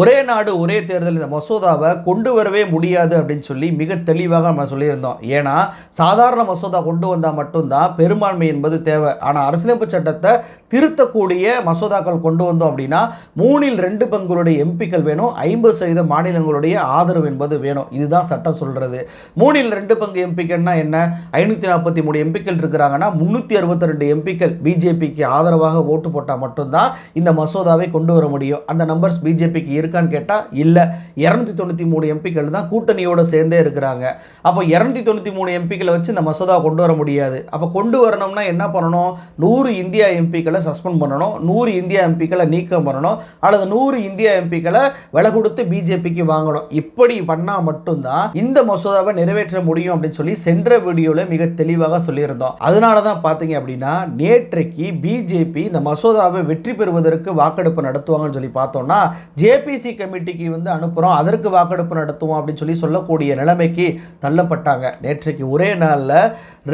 ஒரே நாடு ஒரே தேர்தல் இந்த மசோதாவை கொண்டு வரவே முடியாது அப்படின்னு சொல்லி மிக தெளிவாக நம்ம சொல்லியிருந்தோம். ஏன்னா சாதாரண மசோதா கொண்டு வந்தால் மட்டும்தான் பெரும்பான்மை என்பது தேவை. ஆனால் அரசியலமைப்பு சட்டத்தை திருத்தக்கூடிய மசோதாக்கள் கொண்டு வந்தோம் அப்படின்னா மூணில் ரெண்டு பங்குடைய எம்பிக்கள் வேணும் ஐம்பது சதவீத மாநிலங்களுடைய ஆதரவு என்பது வேணும். இதுதான் சட்டம் சொல்கிறது மூணில் ரெண்டு பங்கு எம்பிக்கள்னா என்ன? ஐநூற்றி நாற்பத்தி மூணு எம்பிக்கள் இருக்கிறாங்கன்னா முந்நூற்றி அறுபத்தி ரெண்டு எம்பிக்கள் பிஜேபிக்கு ஆதரவாக ஓட்டு போட்டால் மட்டும்தான் இந்த மசோதாவை கொண்டு வர முடியும். அந்த நம்பர்ஸ் பிஜேபிக்கு இருக்கான்னு கேட்டால் இல்லை. இரநூத்தி தொண்ணூற்றி மூணு எம்பிக்கள் தான் கூட்டணியோடு சேர்ந்தே இருக்கிறாங்க. அப்போ இரநூத்தி தொண்ணூற்றி மூணு எம்பிக்களை வச்சு இந்த மசோதா கொண்டு வர முடியாது. அப்போ கொண்டு வரணும்னா என்ன பண்ணணும்? நூறு இந்தியா எம்பிக்களை சஸ்பெண்ட் பண்ணணும். நூறு இந்தியா எம்பிக்களை நீக்கம் பண்ணணும். அல்லது நூறு இந்தியா எம்பிக்களை விலை கொடுத்து பிஜேபிக்கு வாங்கணும். இப்படி பண்ணால் மட்டும்தான் இந்த மசோதாவை நிறைவேற்ற முடியும் அப்படின்னு சொல்லி சென்ற வீடியோவில் மிக தெளிவாக சொல்லியிருந்தோம். அதனால தான் பார்த்தீங்க அப்படின்னா நேற்றைக்கு பிஜேபி இந்த மசோதாவை வெற்றி பெறுவதற்கு வாக்கெடுப்பு நடத்துவாங்கன்னு சொல்லி பார்த்தோம்னா ஜேபி ஜேபிசி கமிட்டிக்கு வந்து அனுப்புகிறோம் அதற்கு வாக்கெடுப்பு நடத்துவோம் அப்படின்னு சொல்லி சொல்லக்கூடிய நிலைமைக்கு தள்ளப்பட்டாங்க. நேற்றைக்கு ஒரே நாளில்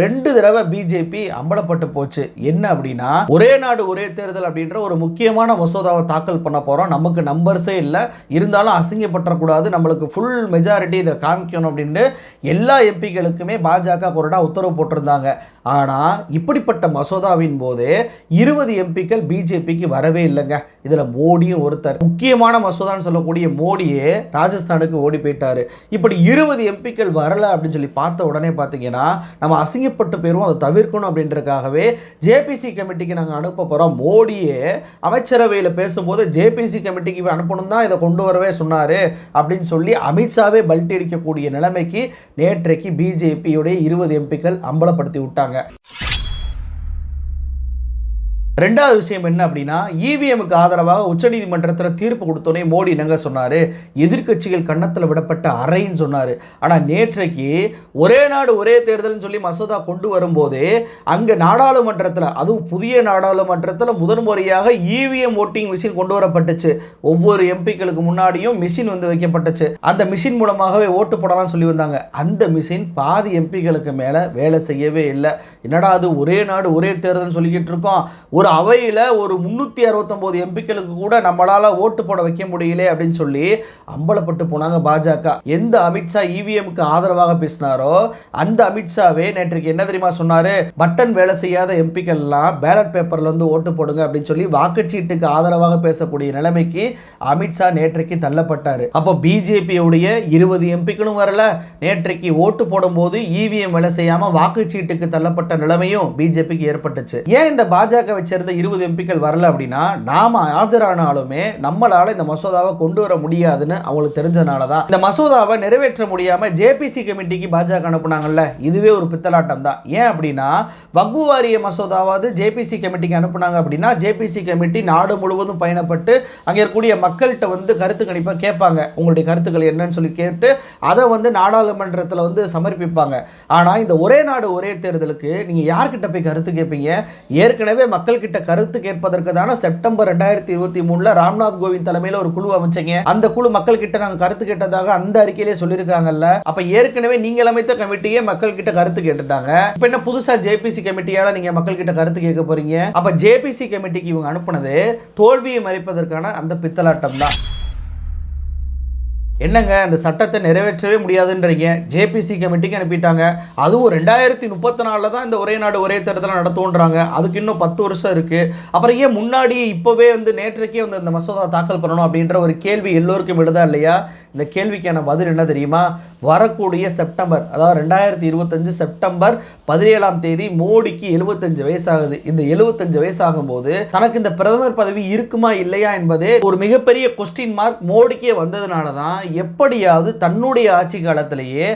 ரெண்டு தடவை பிஜேபி அம்பலப்பட்டு போச்சு. என்ன அப்படின்னா ஒரே நாடு ஒரே தேர்தல் அப்படின்ற ஒரு முக்கியமான மசோதாவை தாக்கல் பண்ண போகிறோம் நமக்கு நம்பர்ஸே இல்லை. இருந்தாலும் அசிங்கப்பட்டக்கூடாது நம்மளுக்கு ஃபுல் மெஜாரிட்டி இதை காமிக்கணும் அப்படின்ட்டு எல்லா எம்பிக்களுக்குமே பாஜக கொறடா உத்தரவு போட்டிருந்தாங்க. ஆனால் இப்படிப்பட்ட மசோதாவின் போதே இருபது எம்பிக்கள் பிஜேபிக்கு வரவே இல்லைங்க. இதில் மோடியும் ஒருத்தர். முக்கியமான மசோதா மசோதான்னு சொல்லக்கூடிய மோடியே ராஜஸ்தானுக்கு ஓடி போயிட்டாரு. இப்படி இருபது எம்பிக்கள் வரல அப்படின்னு சொல்லி பார்த்த உடனே பார்த்தீங்கன்னா நம்ம அசிங்கப்பட்டு போயிடும் அதை தவிர்க்கணும் அப்படின்றதுக்காகவே ஜேபிசி கமிட்டிக்கு நாங்கள் அனுப்ப போகிறோம் மோடியே அமைச்சரவையில் பேசும்போது ஜேபிசி கமிட்டிக்கு அனுப்பணும் தான் இதை கொண்டு வரவே சொன்னார் அப்படின்னு சொல்லி அமித்ஷாவே பல்ட்டி அடிக்கக்கூடிய நிலைமைக்கு நேற்றைக்கு பிஜேபியுடைய இருபது எம்பிக்கள் அம்பலப்படுத்தி விட்டாங்க. ரெண்டாவது விஷயம் என்ன அப்படின்னா இவிஎம்க்கு ஆதரவாக உச்சநீதிமன்றத்தில் தீர்ப்பு கொடுத்தோன்னே மோடி என்னங்க சொன்னார்? எதிர்க்கட்சிகள் கன்னத்தில் விடப்பட்ட அறைன்னு சொன்னார். ஆனால் நேற்றைக்கு ஒரே நாடு ஒரே தேர்தல்னு சொல்லி மசோதா கொண்டு வரும்போது அங்கே நாடாளுமன்றத்தில் அதுவும் புதிய நாடாளுமன்றத்தில் முதன் முறையாக இவிஎம் ஓட்டிங் மிஷின் கொண்டு வரப்பட்டுச்சு. ஒவ்வொரு எம்பிக்களுக்கு முன்னாடியும் மிஷின் வந்து வைக்கப்பட்டுச்சு. அந்த மிஷின் மூலமாகவே ஓட்டு போடலாம்னு சொல்லி வந்தாங்க. அந்த மிஷின் பாதி எம்பிக்களுக்கு மேலே வேலை செய்யவே இல்லை. என்னடா அது ஒரே நாடு ஒரே தேர்தல்னு சொல்லிக்கிட்டு இருக்கோம். ஒரு அவையில் ஒரு முந்நூற்றி அறுபத்தொம்போது எம்பிக்களுக்கு கூட நம்மளால் ஓட்டு போட வைக்க முடியல அப்படின்னு சொல்லி அம்பலப்பட்டு போனாங்க பாஜக. எந்த அமித்ஷா இவிஎம்க்கு ஆதரவாக பேசினாரோ அந்த அமித்ஷாவே நேற்றுக்கு என்ன தெரியுமா சொன்னார்? பட்டன் வேலை செய்யாத எம்பிக்கள்லாம் பேலட் பேப்பரில் வந்து ஓட்டு போடுங்க அப்படின்னு சொல்லி வாக்குச்சீட்டுக்கு ஆதரவாக பேசக்கூடிய நிலைமைக்கு அமித்ஷா நேற்றைக்கு தள்ளப்பட்டார். அப்போ பிஜேபியுடைய இருபது எம்பிக்களும் வரல. நேற்றைக்கு ஓட்டு போடும்போது இவிஎம் வேலை செய்யாமல் வாக்குச்சீட்டுக்கு தள்ளப்பட்ட நிலைமையும் பிஜேபிக்கு ஏற்பட்டுச்சு. ஏன் இந்த பாஜக வச்சு சேர்ந்த இருபது எம்பிக்கள் வரல அப்படின்னா நாம ஆஜரானாலுமே நம்மளால் இந்த மசோதாவை கொண்டு வர முடியாதுன்னு அவங்களுக்கு தெரிஞ்சதுனால தான் இந்த மசோதாவை நிறைவேற்ற முடியாமல் ஜேபிசி கமிட்டிக்கு பாஜக அனுப்புனாங்கல்ல இதுவே ஒரு பித்தலாட்டம் தான் ஏன் அப்படின்னா வக்பு வாரிய மசோதாவாவது ஜேபிசி கமிட்டிக்கு அனுப்புனாங்க அப்படின்னா ஜேபிசி கமிட்டி நாடு முழுவதும் பயணப்பட்டு அங்கே இருக்கக்கூடிய மக்கள்கிட்ட வந்து கருத்து கணிப்பாக கேட்பாங்க. உங்களுடைய கருத்துக்கள் என்னன்னு சொல்லி கேட்டு அதை வந்து நாடாளுமன்றத்தில் வந்து சமர்ப்பிப்பாங்க. ஆனால் இந்த ஒரே நாடு ஒரே தேர்தலுக்கு நீங்கள் யார்கிட்ட போய் கருத்து கேட்பீங்க? ஏற்கனவே மக்கள் மக்கள்கிட்ட கருத்து கேட்பதற்கு தானே செப்டம்பர் ரெண்டாயிரத்தி இருபத்தி மூணுல ராம்நாத் கோவிந்த் தலைமையில ஒரு குழு அமைச்சீங்க. அந்த குழு மக்கள் கிட்ட நாங்க கருத்து கேட்டதாக அந்த அறிக்கையிலே சொல்லியிருக்காங்கல்ல. அப்ப ஏற்கனவே நீங்கள் அமைத்த கமிட்டியே மக்கள் கிட்ட கருத்து கேட்டுட்டாங்க. இப்ப என்ன புதுசா ஜேபிசி கமிட்டியால நீங்க மக்கள் கிட்ட கருத்து கேட்க போறீங்க? அப்ப ஜேபிசி கமிட்டிக்கு இவங்க அனுப்புனது தோல்வியை மறைப்பதற்கான அந்த பித்தலாட்டம் தான் என்னங்க இந்த சட்டத்தை நிறைவேற்றவே முடியாதுன்றீங்க? ஜேபிசி கமிட்டிக்கு அனுப்பிட்டாங்க. அதுவும் ரெண்டாயிரத்தி முப்பத்தி நாலில் தான் இந்த ஒரே நாடு ஒரே தரத்தில் நடத்துன்றாங்க அதுக்கு இன்னும் பத்து வருஷம் இருக்குது அப்புறம் ஏன் முன்னாடி இப்போவே வந்து நேற்றைக்கே வந்து இந்த மசோதா தாக்கல் பண்ணணும் அப்படின்ற ஒரு கேள்வி எல்லோருக்கும் எழுதா இல்லையா? இந்த கேள்விக்கான பதில் என்ன தெரியுமா? வரக்கூடிய செப்டம்பர் அதாவது ரெண்டாயிரத்தி இருபத்தஞ்சு செப்டம்பர் பதினேழாம் தேதி மோடிக்கு எழுபத்தஞ்சு வயசாகுது. இந்த எழுபத்தஞ்சு வயசாகும் போது தனக்கு இந்த பிரதமர் பதவி இருக்குமா இல்லையா என்பதே ஒரு மிகப்பெரிய கொஸ்டின் மார்க் மோடிக்கே வந்ததுனால தான் எப்படியாவது தன்னுடைய ஆட்சி காலத்திலேயே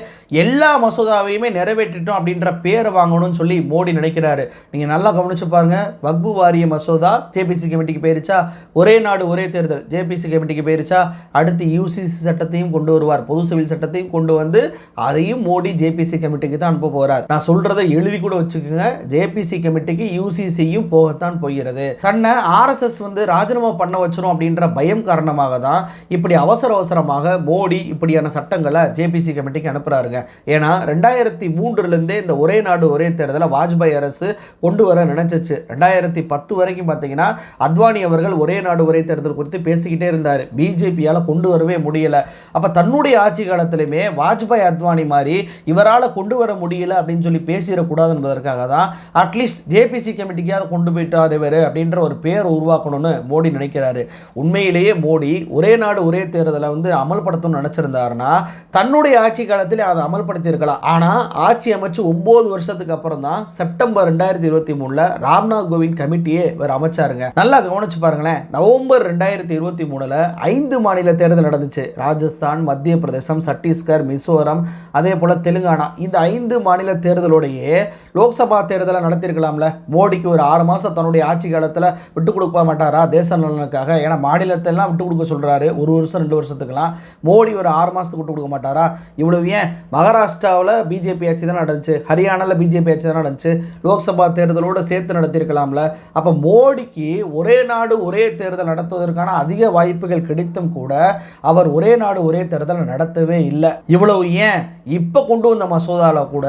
எல்லா மசோதாவையுமே நிறைவேற்றிட்டோம் அப்படின்ற பேரை வாங்கணும்னு சொல்லி மோடி நினைக்கிறாரு. நீங்கள் நல்லா கவனிச்சு பாருங்க. வக்பு வாரிய மசோதா ஜேபிசி கமிட்டிக்கு போயிருச்சா? ஒரே நாடு ஒரே தேர்தல். ஜேபிசி கமிட்டிக்கு போயிருச்சா? அடுத்து யூசிசி சட்டத்தையும் கொண்டு வருவார். பொது சிவில் சட்டத்தையும் கொண்டு வந்து அதையும் மோடி ஜேபிசி கமிட்டிக்கு தான் அனுப்ப போறார். நான் சொல்றதை எழுதி கூட வச்சுக்கோங்க. ஜேபிசி கமிட்டிக்கு யூசிசியும் போகத்தான் போகிறது. தன்னை ஆர்எஸ்எஸ் வந்து ராஜினாமா பண்ண வச்சிரும் அப்படின்ற பயம் காரணமாக தான் இப்படி அவசர அவசரமாக மோடி இப்படியான சட்டங்களை ஜேபிசி கமிட்டிக்கு அனுப்புகிறாருங்க ஏன்னா ரெண்டாயிரத்தி மூன்றுலேருந்தே இந்த ஒரே நாடு ஒரே தேர்தலை வாஜ்பாய் அரசு கொண்டு வர நினச்சிச்சு. ரெண்டாயிரத்தி பத்து வரைக்கும் பார்த்தீங்கன்னா அத்வானி அவர்கள் ஒரே நாடு ஒரே தேர்தல் குறித்து பேசிக்கிட்டே இருந்தார். பிஜேபியால் கொண்டு வரவே முடியலை. அப்போ தன்னுடைய ஆட்சி காலத்திலையுமே வாஜ்பாய் அத்வானி மாதிரி இவரால் கொண்டு வர முடியல அப்படின்னு சொல்லி பேசிடக்கூடாது என்பதற்காக தான் அட்லீஸ்ட் ஜேபிசி கமிட்டிக்காவது கொண்டு போயிட்டார் இவர் அப்படின்ற ஒரு பேர் உருவாக்கணும்னு மோடி நினைக்கிறாரு. உண்மையிலேயே மோடி ஒரே நாடு ஒரே தேர்தலை வந்து அமல்படுத்தணும்னு நினச்சிருந்தாருன்னா தன்னுடைய ஆட்சி காலத்தில் அதை அமல்படுத்தியிருக்கலாம். ஆனால் ஆட்சி அமைச்சு ஒம்பது வருஷத்துக்கு அப்புறம் தான் செப்டம்பர் ரெண்டாயிரத்தி இருபத்தி மூணில் ராம்நாத் கோவிந்த் கமிட்டியே இவர் அமைச்சாருங்க. நல்லா கவனிச்சு பாருங்களேன் நவம்பர் ரெண்டாயிரத்தி இருபத்தி மூணில் ஐந்து மாநில தேர்தல் நடந்துச்சு. ராஜஸ்தான் மத்திய பிரதேசம் சத்தீஸ்கர் மிசோரம் அதே போல் தெலுங்கானா. இந்த ஐந்து மாநில தேர்தலோடையே லோக்சபா தேர்தலை நடத்தியிருக்கலாம்ல. மோடிக்கு ஒரு ஆறு மாதம் தன்னுடைய ஆட்சி காலத்தில் விட்டு கொடுக்க மாட்டாரா தேச நலனுக்காக? ஏன்னா மாநிலத்தெல்லாம் விட்டு கொடுக்க சொல்கிறாரு ஒரு வருஷம் ரெண்டு வருஷத்துக்குலாம் மோடி ஒரு ஆறு மாதத்துக்கு விட்டு கொடுக்க மாட்டாரா? இவ்வளவு ஏன்? மகாராஷ்டிராவில் பிஜேபி ஆட்சி தான் நடந்துச்சு. ஹரியானாவில் பிஜேபி ஆட்சி தான் நடந்துச்சு. லோக்சபா தேர்தலோடு சேர்த்து நடத்தியிருக்கலாம்ல. அப்போ மோடிக்கு ஒரே நாடு ஒரே தேர்தல் நடத்துவதற்கான அதிக வாய்ப்புகள் கிடைத்தும் கூட அவர் ஒரே நாடு ஒரே தேர்தல் நடத்தவே இல்லை. இவ்வளவு ஏன்? இப்போ கொண்டு வந்த மசோதாவில் கூட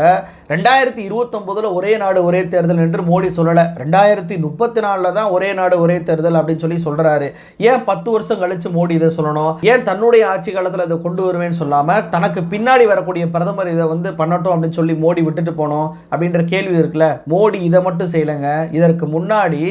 ரெண்டாயிரத்தி இருபத்தொம்போதில் ஒரே நாடு ஒரே தேர்தல் என்று மோடி சொல்லலை. ரெண்டாயிரத்தி முப்பத்தி நாலில் தான் ஒரே நாடு ஒரே தேர்தல் அப்படின்னு சொல்லி சொல்கிறாரு ஏன் பத்து வருஷம் கழித்து மோடி இதை சொல்லணும்? ஏன் தன்னுடைய ஆட்சிகள் காலத்தில் இதை கொண்டு வருவேன்னு சொல்லாமல் தனக்கு பின்னாடி வரக்கூடிய பிரதமர் இதை வந்து பண்ணட்டும் அப்படின்னு சொல்லி மோடி விட்டுட்டு போனோம் அப்படின்ற கேள்வி இருக்குல்ல? மோடி இதை மட்டும் செய்யலைங்க. இதற்கு முன்னாடி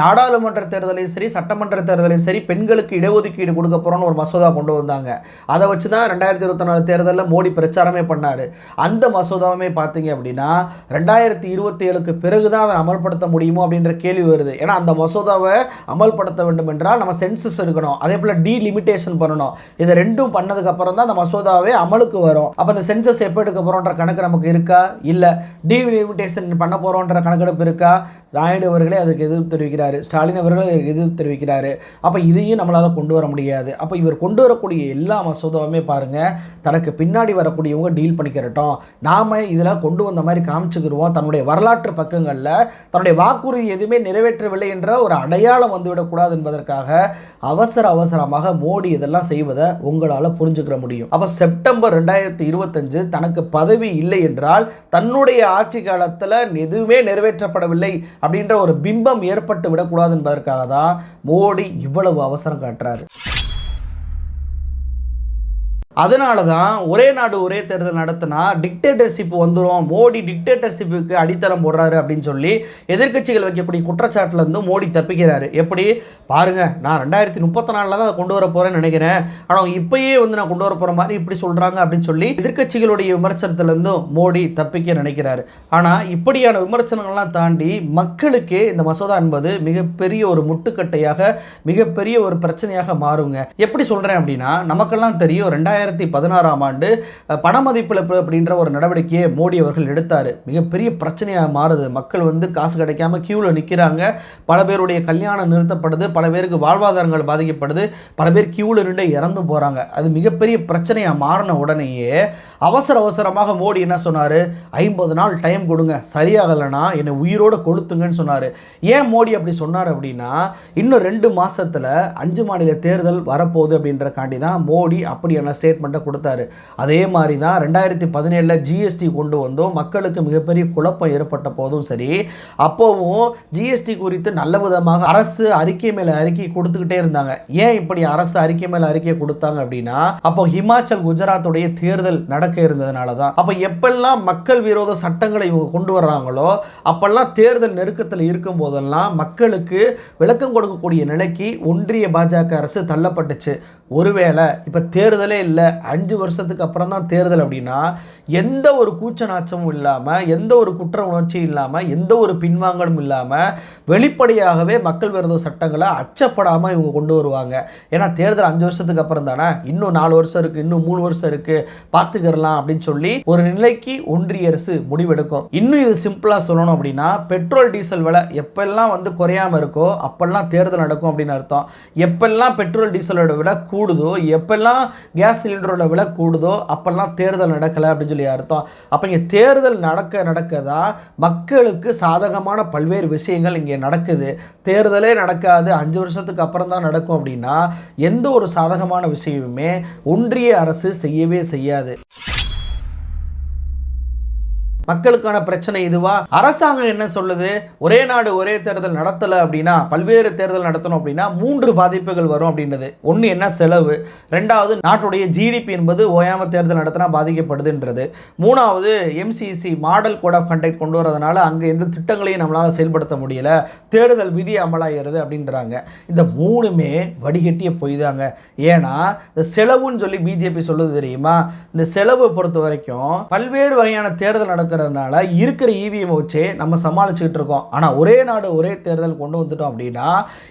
நாடாளுமன்ற தேர்தலையும் சரி சட்டமன்ற தேர்தலையும் சரி பெண்களுக்கு இடஒதுக்கீடு கொடுக்க போகிறோன்னு ஒரு மசோதா கொண்டு வந்தாங்க. அதை வச்சு தான் ரெண்டாயிரத்தி இருபத்தி நாலு தேர்தலில் மோடி பிரச்சாரமே பண்ணார். அந்த மசோதாவுமே பார்த்தீங்க அப்படின்னா ரெண்டாயிரத்தி இருபத்தி ஏழுக்கு பிறகு தான் அதை அமல்படுத்த முடியுமோ அப்படின்ற கேள்வி வருது. ஏன்னா அந்த மசோதாவை அமல்படுத்த வேண்டும் என்றால் நம்ம சென்சஸ் எடுக்கணும் அதே போல் டீலிமிட்டேஷன் பண்ணணும். இதை ரெண்டும் பண்ணதுக்கு அப்புறம் தான் அந்த மசோதாவே அமலுக்கு வரும். அப்போ அந்த சென்சஸ் எப்போ எடுக்க போகிறோன்ற கணக்கு நமக்கு இருக்கா? இல்லை டீலிமிட்டேஷன் பண்ண போகிறோன்ற கணக்கெடுப்பு இருக்கா? நாயுடு அவர்களே அதுக்கு எதிர்ப்பு தெரிவிக்கிறார். ஸ்டாலின் அவர்களே அதுக்கு எதிர்ப்பு தெரிவிக்கிறார். அப்போ இதையும் நம்மளால் கொண்டு வர முடியாது. அப்போ இவர் கொண்டு வரக்கூடிய எல்லா மசோதாவுமே பாருங்கள் தனக்கு பின்னாடி வரக்கூடியவங்க டீல் பண்ணிக்கிறட்டும் நாம் இதெல்லாம் கொண்டு வந்த மாதிரி காமிச்சுக்கிடுவோம் தன்னுடைய வரலாற்று பக்கங்களில் தன்னுடைய வாக்குறுதி எதுவுமே நிறைவேற்றவில்லை என்ற ஒரு அடையாளம் வந்துவிடக்கூடாது என்பதற்காக அவசர அவசரமாக மோடி இதெல்லாம் செய்வதை உங்களால் புரிஞ்சுக்கிற முடியும். அப்போ செப்டம்பர் ரெண்டாயிரத்தி இருபத்தஞ்சு தனக்கு பதவி இல்லை என்றால் தன்னுடைய ஆட்சி காலத்தில் எதுவுமே நிறைவேற்றப்படவில்லை அப்படின்ற ஒரு பிம்பம் ஏற்பட்டு விடக்கூடாது என்பதற்காக தான் மோடி இவ்வளவு அவசரம் காட்டுறாரு. அதனால தான் ஒரே நாடு ஒரே தேர்தல் நடத்தினா டிக்டேட்டர்ஷிப் வந்துடும் மோடி டிக்டேட்டர்ஷிப்புக்கு அடித்தளம் போடுறாரு அப்படின்னு சொல்லி எதிர்க்கட்சிகள் வைக்கக்கூடிய குற்றச்சாட்டிலேருந்து மோடி தப்பிக்கிறாரு. எப்படி? பாருங்க நான் ரெண்டாயிரத்தி முப்பத்தி நாலில் தான் அதை கொண்டு வர போகிறேன்னு நினைக்கிறேன். ஆனால் இப்பயே வந்து நான் கொண்டு வர போகிற மாதிரி இப்படி சொல்கிறாங்க அப்படின்னு சொல்லி எதிர்க்கட்சிகளுடைய விமர்சனத்துலேருந்தும் மோடி தப்பிக்க நினைக்கிறாரு. ஆனால் இப்படியான விமர்சனங்கள்லாம் தாண்டி மக்களுக்கு இந்த மசோதா என்பது மிகப்பெரிய ஒரு முட்டுக்கட்டையாக மிகப்பெரிய ஒரு பிரச்சனையாக மாறுங்க. எப்படி சொல்கிறேன் அப்படின்னா நமக்கெல்லாம் தெரியும் ரெண்டாயிரம் ரெண்டாயிரத்தி பதினாறாம் ஆண்டு பணமதிப்பிழப்பு அப்படின்ற ஒரு நடவடிக்கையை மோடி அவர்கள் எடுத்தார். மிகப்பெரிய பிரச்சனையாக மாறுது. மக்கள் வந்து காசு கிடைக்காம கியூவில் நிற்கிறாங்க பல பேருடைய கல்யாணம் நிறுத்தப்படுது. பல பேருக்கு வாழ்வாதாரங்கள் பாதிக்கப்படுது. பல பேர் கியூவில் நின்று இறந்து போகிறாங்க அது மிகப்பெரிய பிரச்சனையாக மாறின உடனேயே அவசர அவசரமாக மோடி என்ன சொன்னார்? ஐம்பது நாள் டைம் கொடுங்க. சரியாகலைன்னா என்னை உயிரோட கொளுத்துங்கன்னு சொன்னார். ஏன் மோடி அப்படி சொன்னார் அப்படின்னா இன்னும் ரெண்டு மாதத்தில் அஞ்சு மாநில தேர்தல் வரப்போகுது அப்படின்றக்காண்டி தான் மோடி அப்படியான ஸ்டேட்மெண்ட்டை கொடுத்தாரு. அதே மாதிரி தான் ரெண்டாயிரத்தி பதினேழில் ஜிஎஸ்டி கொண்டு வந்தோம். மக்களுக்கு மிகப்பெரிய குழப்பம் ஏற்பட்ட போதும் சரி. அப்போவும் ஜிஎஸ்டி குறித்து நல்ல விதமாக அரசு அறிக்கை மேலே அறிக்கை கொடுத்துக்கிட்டே இருந்தாங்க. ஏன் இப்படி அரசு அறிக்கை மேலே அறிக்கை கொடுத்தாங்க அப்படின்னா அப்போ ஹிமாச்சல் குஜராத்துடைய தேர்தல் நடக்க இருந்ததுனால தான் அப்போ எப்பெல்லாம் மக்கள் விரோத சட்டங்களை இவங்க கொண்டு வர்றாங்களோ அப்பெல்லாம் தேர்தல் நெருக்கத்தில் இருக்கும் போதெல்லாம் மக்களுக்கு விளக்கம் கொடுக்கக்கூடிய நிலைக்கு ஒன்றிய பாஜக அரசு தள்ளப்பட்டுச்சு. ஒருவேளை இப்போ தேர்தலே இல்லை அஞ்சு வருஷத்துக்கு அப்புறம் தான் தேர்தல் அப்படின்னா எந்த ஒரு கூச்ச நாச்சமும் இல்லாமல் எந்த ஒரு குற்ற உணர்ச்சியும் இல்லாமல் எந்த ஒரு பின்வாங்கலும் இல்லாமல் வெளிப்படையாகவே மக்கள் விரோத சட்டங்களை அச்சப்படாமல் இவங்க கொண்டு வருவாங்க. ஏன்னா தேர்தல் அஞ்சு வருஷத்துக்கு அப்புறம் தானே? இன்னும் நாலு வருஷம் இருக்குது இன்னும் மூணு வருஷம் இருக்குது பார்த்துக்கிறலாம் அப்படின்னு சொல்லி ஒரு நிலைக்கு ஒன்றிய அரசு முடிவெடுக்கும். இன்னும் இது சிம்பிளாக சொல்லணும் அப்படின்னா பெட்ரோல் டீசல் விலை எப்பெல்லாம் வந்து குறையாம இருக்கோ அப்பெல்லாம் தேர்தல் நடக்கும் அப்படின்னு அர்த்தம். எப்பெல்லாம் பெட்ரோல் டீசலோட விட கூடுதோ எப்பெல்லாம் கேஸ் சிலிண்டரோட விலை கூடுதோ அப்பெல்லாம் தேர்தல் நடக்கலை அப்படின்னு சொல்லி அர்த்தம். அப்போ இங்கே தேர்தல் நடக்க நடக்க தான் மக்களுக்கு சாதகமான பல்வேறு விஷயங்கள் இங்கே நடக்குது. தேர்தலே நடக்காது அஞ்சு வருஷத்துக்கு அப்புறம் தான் நடக்கும் அப்படின்னா எந்த ஒரு சாதகமான விஷயமுமே ஒன்றிய அரசு செய்யவே செய்யாது. மக்களுக்கான பிரச்சனை இதுவா? அரசாங்கம் என்ன சொல்லுது? ஒரே நாடு ஒரே தேர்தல் நடத்தலை அப்படின்னா பல்வேறு தேர்தல் நடத்தணும் அப்படின்னா மூன்று பாதிப்புகள் வரும் அப்படின்றது ஒன்று என்ன செலவு? ரெண்டாவது நாட்டுடைய ஜிடிபி என்பது ஓயாம தேர்தல் நடத்தினா பாதிக்கப்படுதுன்றது. மூணாவது MCC model code of conduct கொண்டு வரதுனால அங்கே எந்த திட்டங்களையும் நம்மளால் செயல்படுத்த முடியல. தேர்தல் விதி அமலாகிறது அப்படின்றாங்க. இந்த மூணுமே வடிகட்டிய பொய் தாங்க ஏன்னா இந்த செலவுன்னு சொல்லி பிஜேபி சொல்லுது தெரியுமா? இந்த செலவை பொறுத்த வரைக்கும் பல்வேறு வகையான தேர்தல் இருக்கிறதுனால இருக்கிற இவிஎம் வச்சே நம்ம சமாளிச்சுக்கிட்டு இருக்கோம். ஆனால் ஒரே நாடு ஒரே தேர்தல் கொண்டு வந்துட்டோம் அப்படின்னா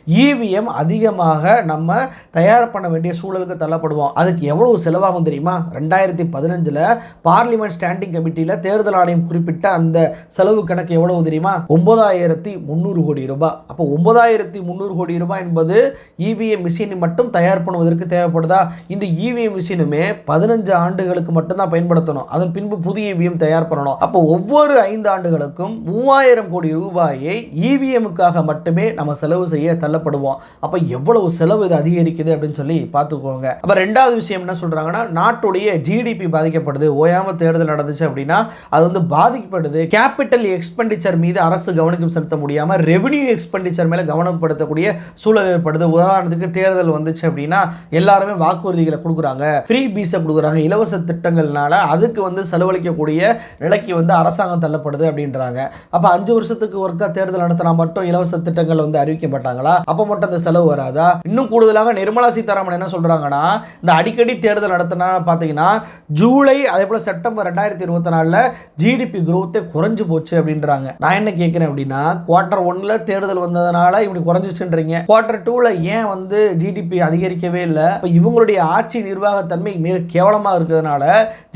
இவிஎம் அதிகமாக நம்ம தயார் பண்ண வேண்டிய சூழலுக்கு தள்ளப்படுவோம். அதுக்கு எவ்வளவு செலவாகும் தெரியுமா? ரெண்டாயிரத்தி பதினஞ்சில் பார்லிமெண்ட் ஸ்டாண்டிங் கமிட்டியில் தேர்தல் ஆணையம் குறிப்பிட்ட அந்த செலவு கணக்கு எவ்வளவு தெரியுமா? ஒன்பதாயிரத்தி முந்நூறு கோடி ரூபாய். அப்போ ஒன்பதாயிரத்தி முந்நூறு கோடி ரூபாய் என்பது இவிஎம் மிஷின் மட்டும் தயார் பண்ணுவதற்கு தேவைப்படுதா? இந்த இவிஎம் மிஷினுமே பதினஞ்சு ஆண்டுகளுக்கு மட்டும்தான் பயன்படுத்தணும். அதன் பின்பு புதிய இவிஎம் தயார் பண்ணணும். அப்போ ஒவ்வொரு ஐந்து ஆண்டுகளுக்கும் மூவாயிரம் கோடி ரூபாயை இவிஎம்முக்காக மட்டுமே நம்ம செலவு செய்ய தள்ளப்படுவோம். அப்போ எவ்வளவு செலவு இது அதிகரிக்குது அப்படின்னு சொல்லி பார்த்துக்கோங்க. அப்போ ரெண்டாவது விஷயம் என்ன சொல்கிறாங்கன்னா நாட்டுடைய ஜிடிபி பாதிக்கப்படுது. ஓயாமல் தேர்தல் நடந்துச்சு அப்படின்னா அது வந்து பாதிக்கப்படுது. கேபிட்டல் எக்ஸ்பெண்டிச்சர் மீது அரசு கவனிக்கும் செலுத்த முடியாமல் ரெவன்யூ எக்ஸ்பெண்டிச்சர் மேலே கவனப்படுத்தக்கூடிய சூழல் ஏற்படுது. உதாரணத்துக்கு தேர்தல் வந்துச்சு அப்படின்னா எல்லாருமே வாக்குறுதிகளை கொடுக்குறாங்க. ஃப்ரீ பீஸை கொடுக்குறாங்க. இலவச திட்டங்கள்னால அதுக்கு வந்து செலவழிக்கக்கூடிய நிலைக்கு வந்து அரசாங்கம் தள்ளப்படுது அப்படின்றாங்க. அப்போ அஞ்சு வருஷத்துக்கு ஒருக்கா தேர்தல் நடத்தினா மட்டும் இலவச திட்டங்கள் வந்து அறிவிக்க மாட்டாங்களா அப்போ மட்டும் அந்த செலவு வராதா? இன்னும் கூடுதலாக நிர்மலா சீதாராமன் என்ன சொல்கிறாங்கன்னா இந்த அடிக்கடி தேர்தல் நடத்தினா பார்த்தீங்கன்னா ஜூலை அதே போல் செப்டம்பர் ரெண்டாயிரத்தி இருபத்தி நாலில் ஜிடிபி குரோத்தே குறைஞ்சு போச்சு அப்படின்றாங்க. நான் என்ன கேட்குறேன் அப்படின்னா குவார்டர் ஒன்ல தேர்தல் வந்ததுனால இப்படி குறைஞ்சிச்சுன்றீங்க குவார்டர் டூவில் ஏன் வந்து ஜிடிபி அதிகரிக்கவே இல்லை? இப்போ இவங்களுடைய ஆட்சி நிர்வாகத்தன்மை மிக கேவலமாக இருக்கிறதுனால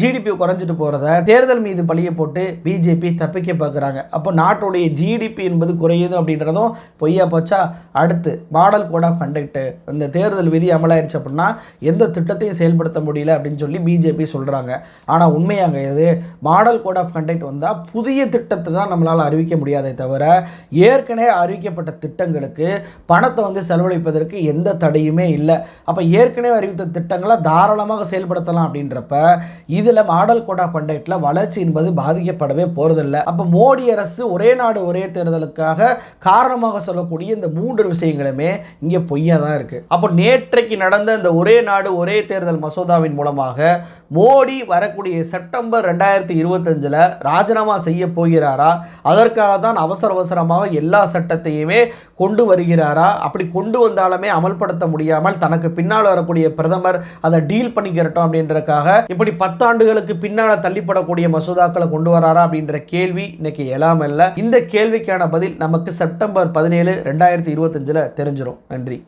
ஜிடிபி குறைஞ்சிட்டு போகிறத தேர்தல் மீது பழிய போட்டு பிஜேபி தப்பிக்க பார்க்குறாங்க. அப்போ நாட்டுடைய ஜிடிபி என்பது குறையுது அப்படின்றதும் பொய்யா போச்சா? அடுத்து மாடல் கோட் ஆஃப் கண்டக்ட்டு இந்த தேர்தல் விதி அமலாயிருச்சு அப்படின்னா எந்த திட்டத்தையும் செயல்படுத்த முடியல அப்படின்னு சொல்லி பிஜேபி சொல்கிறாங்க ஆனால் உண்மையாங்க இது. மாடல் கோட் ஆஃப் கண்டக்ட் வந்தால் புதிய திட்டத்தை தான் நம்மளால் அறிவிக்க முடியாதே தவிர ஏற்கனவே அறிவிக்கப்பட்ட திட்டங்களுக்கு பணத்தை வந்து செலவழிப்பதற்கு எந்த தடையுமே இல்லை. அப்போ ஏற்கனவே அறிவித்த திட்டங்களை தாராளமாக செயல்படுத்தலாம் அப்படின்றப்ப இதில் மாடல் கோட் ஆஃப் கண்டக்டில் வளர்ச்சி என்பது பாதிக்கப்படவே போகிறதில்ல அப்போ மோடி அரசு ஒரே நாடு ஒரே தேர்தலுக்காக காரணமாக சொல்லக்கூடிய இந்த மூன்று விஷயங்களுமே இங்கே பொய்யா தான் இருக்குது அப்போ நேற்றைக்கு நடந்த இந்த ஒரே நாடு ஒரே தேர்தல் மசோதாவின் மூலமாக மோடி வரக்கூடிய செப்டம்பர் ரெண்டாயிரத்தி இருபத்தஞ்சில் ராஜினாமா செய்ய போகிறாரா? அதற்காக தான் அவசர அவசரமாக எல்லா சட்டத்தையுமே கொண்டு வருகிறாரா? அப்படி கொண்டு வந்தாலுமே அமல்படுத்த முடியாமல் தனக்கு பின்னால் வரக்கூடிய பிரதமர் அதை டீல் பண்ணிக்கிறட்டும் அப்படின்றதுக்காக இப்படி பத்தாண்டுகளுக்கு பின்னால் தள்ளிப்படக்கூடிய மசோதாக்களை கொண்டு வராரா அப்படின்ற கேள்வி இன்னைக்கு எழாமல் இந்த கேள்விக்கான பதில் நமக்கு செப்டம்பர் பதினேழு ரெண்டாயிரத்தி இருபத்தஞ்சில் தெரிஞ்சிடும் நன்றி.